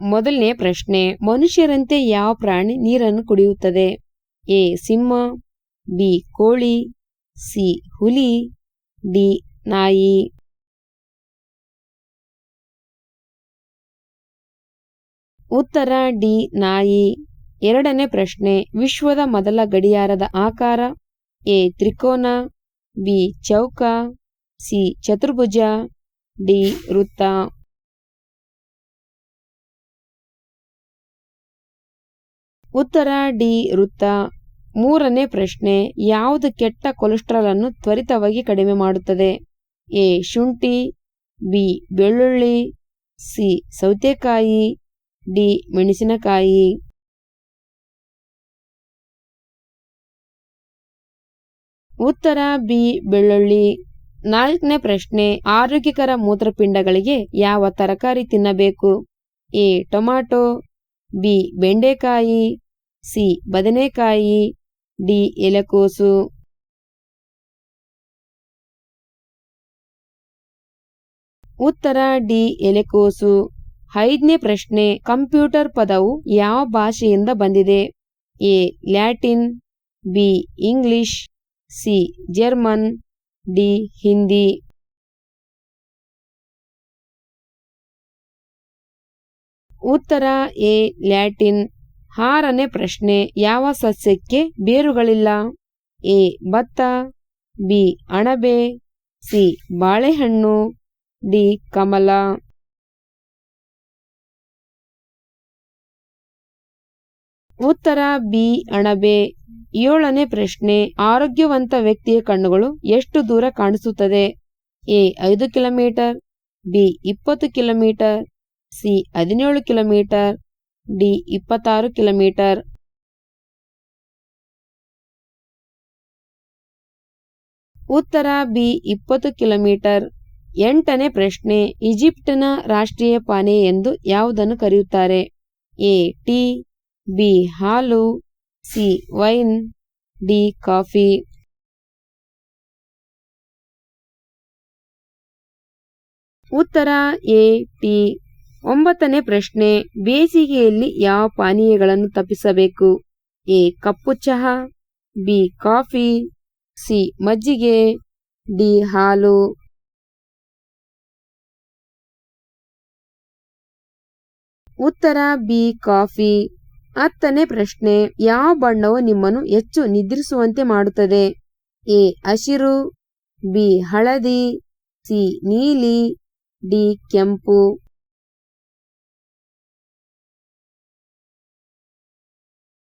ಮೊದಲನೇ ಪ್ರಶ್ನೆ, ಮನುಷ್ಯರಂತೆ ಯಾವ ಪ್ರಾಣಿ ನೀರನ್ನು ಕುಡಿಯುತ್ತದೆ? ಎ, ಸಿಂಹ, ಬಿ, ಕೋಳಿ, ಸಿ, ಹುಲಿ, ಡಿ, ನಾಯಿ. ಉತ್ತರ, ಡಿ, ನಾಯಿ. ಎರಡನೇ ಪ್ರಶ್ನೆ, ವಿಶ್ವದ ಮೊದಲ ಗಡಿಯಾರದ ಆಕಾರ? ಎ, ತ್ರಿಕೋನ, ಬಿ, ಚೌಕ, ಸಿ, ಚತುರ್ಭುಜ, ಡಿ, ವೃತ್ತ. ಉತ್ತರ ಡಿ, ವೃತ್ತ ಮೂರನೇ ಪ್ರಶ್ನೆ, ಯಾವುದು ಕೆಟ್ಟ ಕೊಲೆಸ್ಟ್ರಾಲ್ ಅನ್ನು ತ್ವರಿತವಾಗಿ ಕಡಿಮೆ ಮಾಡುತ್ತದೆ? ಎ, ಶುಂಠಿ, ಬಿ, ಬೆಳ್ಳುಳ್ಳಿ, ಸಿ, ಸೌತೆಕಾಯಿ, ಡಿ, ಮೆಣಸಿನಕಾಯಿ. ಉತ್ತರ ಬಿ, ಬೆಳ್ಳುಳ್ಳಿ. ನಾಲ್ಕನೇ ಪ್ರಶ್ನೆ, ಆರೋಗ್ಯಕರ ಮೂತ್ರಪಿಂಡಗಳಿಗೆ ಯಾವ ತರಕಾರಿ ತಿನ್ನಬೇಕು? A, tomato B. ಬೆಂಡೆಕಾಯಿ, ಸಿ. ಬದನೆಕಾಯಿ, ಡಿ. ಎಲೆಕೋಸು. ಉತ್ತರ, ಡಿ. ಎಲೆಕೋಸು. ಐದನೇ ಪ್ರಶ್ನೆ, ಕಂಪ್ಯೂಟರ್ ಪದವು ಯಾವ ಭಾಷೆಯಿಂದ ಬಂದಿದೆ? A. Latin, B. English, C. German, D. Hindi. ಉತ್ತರ ಎ, ಲ್ಯಾಟಿನ್. ಆರನೇ ಪ್ರಶ್ನೆ, ಯಾವ ಸಸ್ಯಕ್ಕೆ ಬೇರುಗಳಿಲ್ಲ? ಎ, ಭತ್ತ, ಬಿ, ಅಣಬೆ, ಸಿ, ಬಾಳೆಹಣ್ಣು, ಡಿ, ಕಮಲ. ಉತ್ತರ ಬಿ, ಅಣಬೆ. ಏಳನೇ ಪ್ರಶ್ನೆ, ಆರೋಗ್ಯವಂತ ವ್ಯಕ್ತಿಯ ಕಣ್ಣುಗಳು ಎಷ್ಟು ದೂರ ಕಾಣಿಸುತ್ತದೆ? ಎ, ಐದು ಕಿಲೋಮೀಟರ್, ಬಿ, ಇಪ್ಪತ್ತು ಕಿಲೋಮೀಟರ್ ಸಿ ಹದಿನೇಳು ಕಿಲೋಮೀಟರ್, ಡಿ ಇಪ್ಪತ್ತಾರು ಕಿಲೋಮೀಟರ್. ಉತ್ತರ ಬಿ ಇಪ್ಪತ್ತು ಕಿಲೋಮೀಟರ್. ಎಂಟನೇ ಪ್ರಶ್ನೆ, ಈಜಿಪ್ಟಿನ ರಾಷ್ಟ್ರೀಯ ಪಾನೆ ಎಂದು ಯಾವುದನ್ನು ಕರೆಯುತ್ತಾರೆ? ಎ, ಟಿ, ಬಿ, ಹಾಲು, ಸಿ, ವೈನ್, ಡಿ, ಕಾಫಿ. ಉತ್ತರ ಎ, ಟಿ ಒಂಬತ್ತನೇ ಪ್ರಶ್ನೆ, ಬೇಸಿಗೆಯಲ್ಲಿ ಯಾವ ಪಾನೀಯಗಳನ್ನು ತಪ್ಪಿಸಬೇಕು? ಎ, ಕಪ್ಪು ಚಹಾ, ಬಿ, ಕಾಫಿ, ಸಿ, ಮಜ್ಜಿಗೆ, ಡಿ, ಹಾಲು. ಉತ್ತರ, ಬಿ, ಕಾಫಿ. ಹತ್ತನೇ ಪ್ರಶ್ನೆ, ಯಾವ ಬಣ್ಣವು ನಿಮ್ಮನ್ನು ಹೆಚ್ಚು ನಿದ್ರಿಸುವಂತೆ ಮಾಡುತ್ತದೆ? ಎ, ಹಸಿರು, ಬಿ, ಹಳದಿ, ಸಿ, ನೀಲಿ, ಡಿ, ಕೆಂಪು.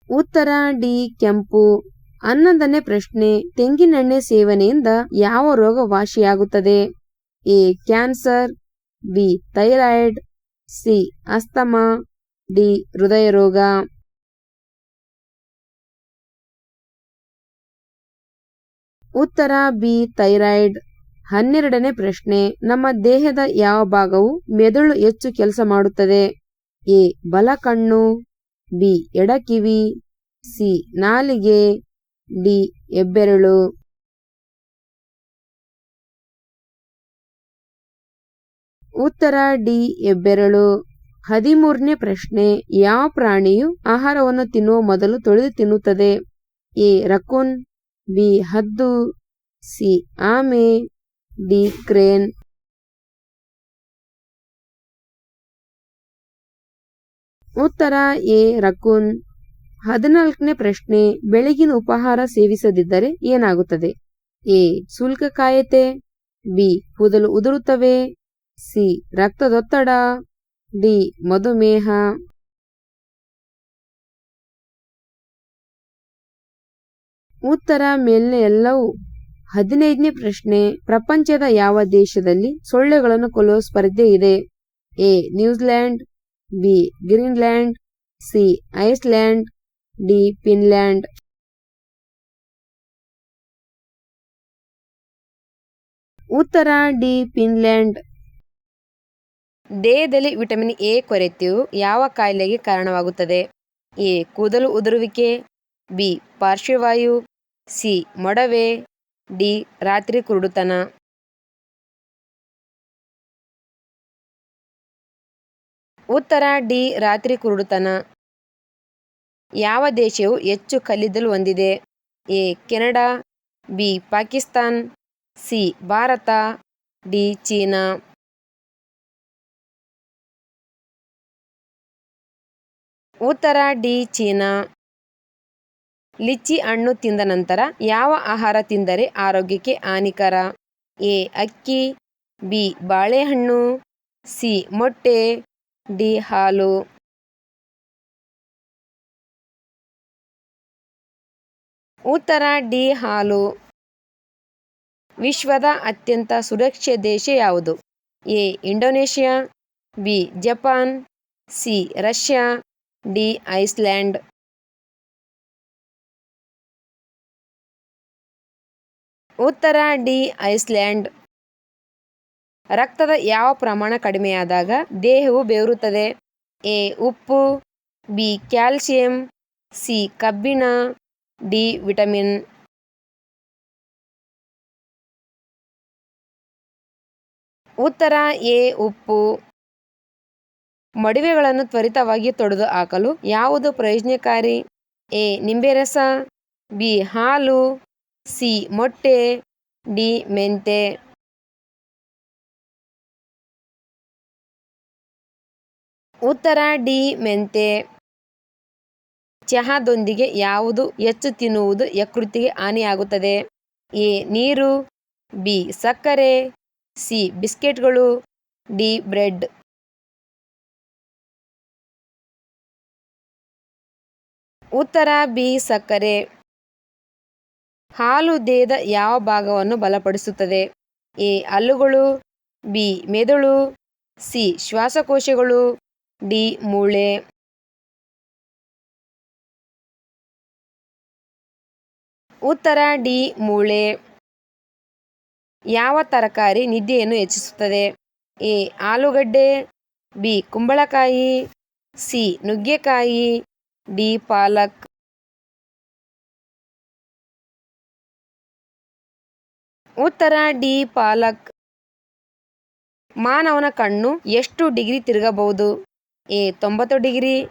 ಉತ್ತರ ಡಿ, ಕೆಂಪು. ಹನ್ನೊಂದನೇ ಪ್ರಶ್ನೆ, ತೆಂಗಿನೆಣ್ಣೆ ಸೇವನೆಯಿಂದ ಯಾವ ರೋಗ ವಾಸಿಯಾಗುತ್ತದೆ? A, cancer, B, thyroid, C, asthma, D ಹೃದಯ ರೋಗ ಉತ್ತರ ಬಿ, ಥೈರಾಯ್ಡ್. ಹನ್ನೆರಡನೇ ಪ್ರಶ್ನೆ, ನಮ್ಮ ದೇಹದ ಯಾವ ಭಾಗವು ಮೆದುಳು ಹೆಚ್ಚು ಕೆಲಸ ಮಾಡುತ್ತದೆ? ಎ ಬಲ ಕಣ್ಣು ಬಿ. ಎಡಕಿವಿ. ಸಿ. ನಾಲಿಗೆ. ಡಿ. ಎಬ್ಬೆರಳು ಉತ್ತರ ಡಿ. ಎಬ್ಬೆರಳು ಹದಿಮೂರನೇ ಪ್ರಶ್ನೆ. ಯಾವ ಪ್ರಾಣಿಯು ಆಹಾರವನ್ನು ತಿನ್ನುವ ಮೊದಲು ತೊಳೆದು ತಿನ್ನುತ್ತದೆ? ಎ. ರಕುನ್. ಬಿ. ಹದ್ದು. ಸಿ. ಆಮೆ. ಡಿ. ಕ್ರೇನ್. ಉತ್ತರ ಎ, ರಕುನ್. ಹದಿನಾಲ್ಕನೇ ಪ್ರಶ್ನೆ, ಬೆಳಗಿನ ಉಪಹಾರ ಸೇವಿಸದಿದ್ದರೆ ಏನಾಗುತ್ತದೆ? ಎ, ಶುಲ್ಕ ಕಾಯತೆ. ಬಿ, ಕೂದಲು ಉದುರುತ್ತವೆ. ಸಿ, ರಕ್ತದೊತ್ತಡ. ಡಿ, ಮಧುಮೇಹ. ಉತ್ತರ ಮೇಲಿನ ಎಲ್ಲವೂ. ಹದಿನೈದನೇ ಪ್ರಶ್ನೆ, ಪ್ರಪಂಚದ ಯಾವ ದೇಶದಲ್ಲಿ ಸೊಳ್ಳೆಗಳನ್ನು ಕೊಲ್ಲುವ ಸ್ಪರ್ಧೆ ಇದೆ? A, New Zealand. B Greenland, C Iceland, D Finland. ಉತ್ತರ ಡಿ ಫಿನ್ಲ್ಯಾಂಡ್. ದೇಹದಲ್ಲಿ ವಿಟಮಿನ್ ಎ ಕೊರತೆಯು ಯಾವ ಕಾಯಿಲೆಗೆ ಕಾರಣವಾಗುತ್ತದೆ? ಎ ಕೂದಲು ಉದುರುವಿಕೆ, ಬಿ ಪಾರ್ಶ್ವವಾಯು, ಸಿ ಮೊಡವೆ, ಡಿ ರಾತ್ರಿ ಕುರುಡುತನ. ಉತ್ತರ ಡಿ ರಾತ್ರಿ ಕುರುಡುತನ. ಯಾವ ದೇಶವು ಹೆಚ್ಚು ಕಲ್ಲಿದ್ದಲು ಹೊಂದಿದೆ? A. Canada, B. Pakistan, C. Bharat, D. China. ಉತ್ತರ ಡಿ. ಚೀನಾ. ಲಿಚ್ಚಿ ಹಣ್ಣು ತಿಂದ ನಂತರ ಯಾವ ಆಹಾರ ತಿಂದರೆ ಆರೋಗ್ಯಕ್ಕೆ ಹಾನಿಕರ? ಎ. ಅಕ್ಕಿ, ಬಿ. ಬಾಳೆಹಣ್ಣು, ಸಿ. ಮೊಟ್ಟೆ ಡಿ ಹಾಲು. ಉತ್ತರ ಡಿ ಹಾಲು. ವಿಶ್ವದ ಅತ್ಯಂತ ಸುರಕ್ಷಿತ ದೇಶ ಯಾವುದು? A. Indonesia, B. Japan, C. Russia, D. Iceland. ಉತ್ತರ ಡಿ ಐಸ್ಲ್ಯಾಂಡ್. ರಕ್ತದ ಯಾವ ಪ್ರಮಾಣ ಕಡಿಮೆಯಾದಾಗ ದೇಹವು ಬೇರುತ್ತದೆ? ಎ, ಉಪ್ಪು, ಬಿ, ಕ್ಯಾಲ್ಸಿಯಂ, ಸಿ, ಕಬ್ಬಿಣ, ಡಿ, ವಿಟಮಿನ್. ಉತ್ತರ, ಎ, ಉಪ್ಪು. ಮಡುವೆಗಳನ್ನು ತ್ವರಿತವಾಗಿ ತೊಡೆದು ಹಾಕಲು ಯಾವುದು ಪ್ರಯೋಜನಕಾರಿ? ಎ, ನಿಂಬೆ ರಸ, ಬಿ, ಹಾಲು, ಸಿ, ಮೊಟ್ಟೆ, ಡಿ, ಮೆಂತೆ. ಉತ್ತರ ಡಿ ಮೆಂತೆ. ಚಹಾದೊಂದಿಗೆ ಯಾವುದು ಹೆಚ್ಚು ತಿನ್ನುವುದು ಯಕೃತಿಗೆ ಹಾನಿಯಾಗುತ್ತದೆ? ಎ. ನೀರು, ಬಿ. ಸಕ್ಕರೆ, ಸಿ. ಬಿಸ್ಕೆಟ್ಗಳು, ಡಿ. ಬ್ರೆಡ್. ಉತ್ತರ ಬಿ. ಸಕ್ಕರೆ. ಹಾಲು ದೇಹದ ಯಾವ ಭಾಗವನ್ನು ಬಲಪಡಿಸುತ್ತದೆ? ಎ. ಹಲ್ಲುಗಳು ಬಿ. ಮೆದುಳು, ಸಿ. ಶ್ವಾಸಕೋಶಗಳು ಡಿ, ಮೂಳೆ. ಉತ್ತರ ಡಿ, ಮೂಳೆ. ಯಾವ ತರಕಾರಿ ನಿದ್ದೆಯನ್ನು ಹೆಚ್ಚಿಸುತ್ತದೆ? ಎ, ಆಲೂಗಡ್ಡೆ, ಬಿ, ಕುಂಬಳಕಾಯಿ, ಸಿ, ನುಗ್ಗೆಕಾಯಿ, ಡಿ, ಪಾಲಕ್. ಉತ್ತರ ಡಿ, ಪಾಲಕ್. ಮಾನವನ ಕಣ್ಣು ಎಷ್ಟು ಡಿಗ್ರಿ ತಿರುಗಬಹುದು? ಎ ತೊಂಬತ್ತು ಡಿಗ್ರಿ,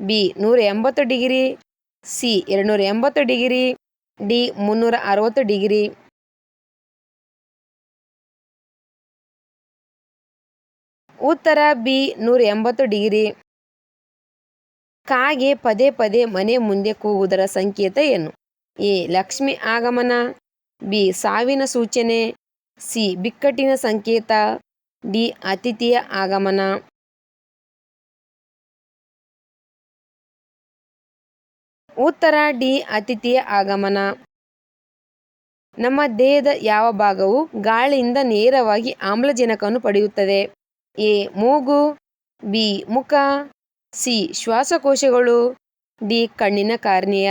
ಬಿ ನೂರ ಎಂಬತ್ತು ಡಿಗ್ರಿ, ಸಿ ಎರಡುನೂರ ಎಂಬತ್ತು ಡಿಗ್ರಿ, ಡಿ ಮುನ್ನೂರ ಅರವತ್ತು ಡಿಗ್ರಿ. ಉತ್ತರ ಬಿ ನೂರ ಎಂಬತ್ತು ಡಿಗ್ರಿ. ಕಾಗೆ ಪದೇ ಪದೇ ಮನೆ ಮುಂದೆ ಕೂಗುವುದರ ಸಂಕೇತ ಏನು? ಎ ಲಕ್ಷ್ಮಿ ಆಗಮನ, ಬಿ ಸಾವಿನ ಸೂಚನೆ, ಸಿ ಬಿಕ್ಕಟ್ಟಿನ ಸಂಕೇತ, ಡಿ ಅತಿಥಿಯ ಆಗಮನ. ಉತ್ತರ ಡಿ ಅತಿಥಿಯ ಆಗಮನ. ನಮ್ಮ ದೇಹದ ಯಾವ ಭಾಗವು ಗಾಳಿಯಿಂದ ನೇರವಾಗಿ ಆಮ್ಲಜನಕವನ್ನು ಪಡೆಯುತ್ತದೆ? ಎ. ಮೂಗು, ಬಿ. ಮುಖ, ಸಿ. ಶ್ವಾಸಕೋಶಗಳು, ಡಿ. ಕಣ್ಣಿನ ಕಾರ್ನಿಯ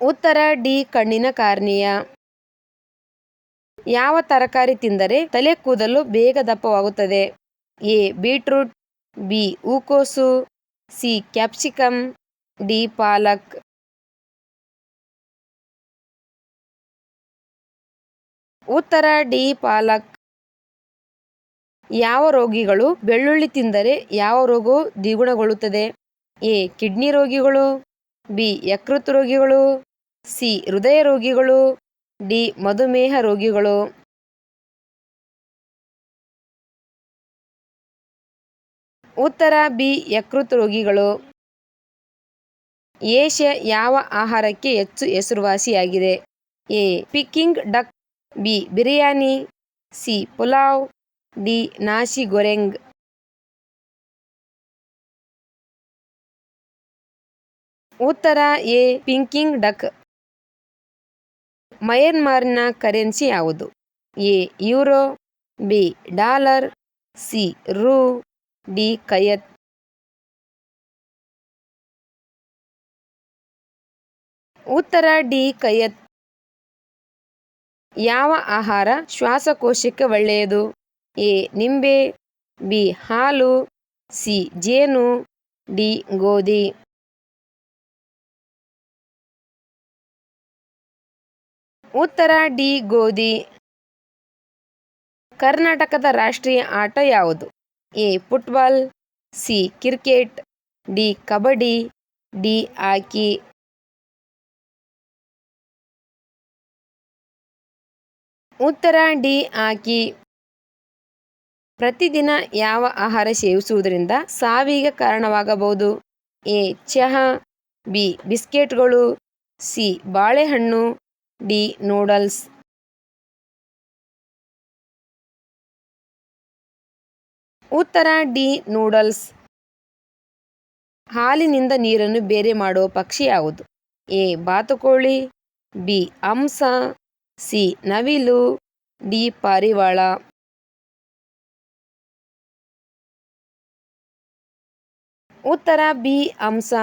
ಉತ್ತರ ಡಿ. ಕಣ್ಣಿನ ಕಾರ್ನಿಯ ಯಾವ ತರಕಾರಿ ತಿಂದರೆ ತಲೆ ಕೂದಲು ಬೇಗ ದಪ್ಪವಾಗುತ್ತದೆ? ಎ. Beetroot B. ಹೂಕೋಸು, ಸಿ. Capsicum D. ಪಾಲಕ್. ಉತ್ತರ, ಡಿ. ಪಾಲಕ್. ಯಾವ ರೋಗಿಗಳು ಬೆಳ್ಳುಳ್ಳಿ ತಿಂದರೆ ಯಾವ ರೋಗವು ದ್ವಿಗುಣಗೊಳ್ಳುತ್ತದೆ? ಎ. ಕಿಡ್ನಿ ರೋಗಿಗಳು, ಬಿ. ಯಕೃತ್ ರೋಗಿಗಳು, ಸಿ. ಹೃದಯ ರೋಗಿಗಳು, ಡಿ. ಮಧುಮೇಹ ರೋಗಿಗಳು. ಉತ್ತರ ಬಿ, ಯಕೃತ್ ರೋಗಿಗಳು. ಏಷ್ಯಾ ಯಾವ ಆಹಾರಕ್ಕೆ ಹೆಚ್ಚು ಹೆಸರುವಾಸಿಯಾಗಿದೆ? A, Peking duck, B, biryani, C, pulao, D nasi goreng. ಉತ್ತರ ಎ ಪಿಂಕಿಂಗ್ ಡಕ್. ಮಯನ್ಮಾರ್ನ ಕರೆನ್ಸಿ ಯಾವುದು? A, euro, B, dollar, C, ರು. ಡಿ ಕೈಯತ್ ಉತ್ತರ ಡಿ ಕೈಯತ್ ಯಾವ ಆಹಾರ ಶ್ವಾಸಕೋಶಕ್ಕೆ ಒಳ್ಳೆಯದು? ಎ ನಿಂಬೆ, ಬಿ ಹಾಲು, ಸಿ ಜೇನು, ಡಿ ಗೋಧಿ. ಉತ್ತರ ಡಿ ಗೋಧಿ. ಕರ್ನಾಟಕದ ರಾಷ್ಟ್ರೀಯ ಆಟ ಯಾವುದು? A football, C cricket, D kabaddi, D hockey. ಉತ್ತರ ಡಿ ಹಾಕಿ. ಪ್ರತಿದಿನ ಯಾವ ಆಹಾರ ಸೇವಿಸುವುದರಿಂದ ಸಾವಿಗೆ ಕಾರಣವಾಗಬಹುದು? ಎ ಚಹಾ, ಬಿ ಬಿಸ್ಕೆಟ್ಗಳು, ಸಿ ಬಾಳೆಹಣ್ಣು, ಡಿ ನೂಡಲ್ಸ್. ಉತ್ತರ ಡಿ ನೂಡಲ್ಸ್. ಹಾಲಿನಿಂದ ನೀರನ್ನು ಬೇರೆ ಮಾಡುವ ಪಕ್ಷಿ ಯಾವುದು? ಎ. ಬಾತುಕೋಳಿ, ಬಿ. ಅಂಸ ಸಿ. ನವಿಲು, ಡಿ. ಪಾರಿವಾಳ. ಉತ್ತರ ಬಿ. ಹಂಸ.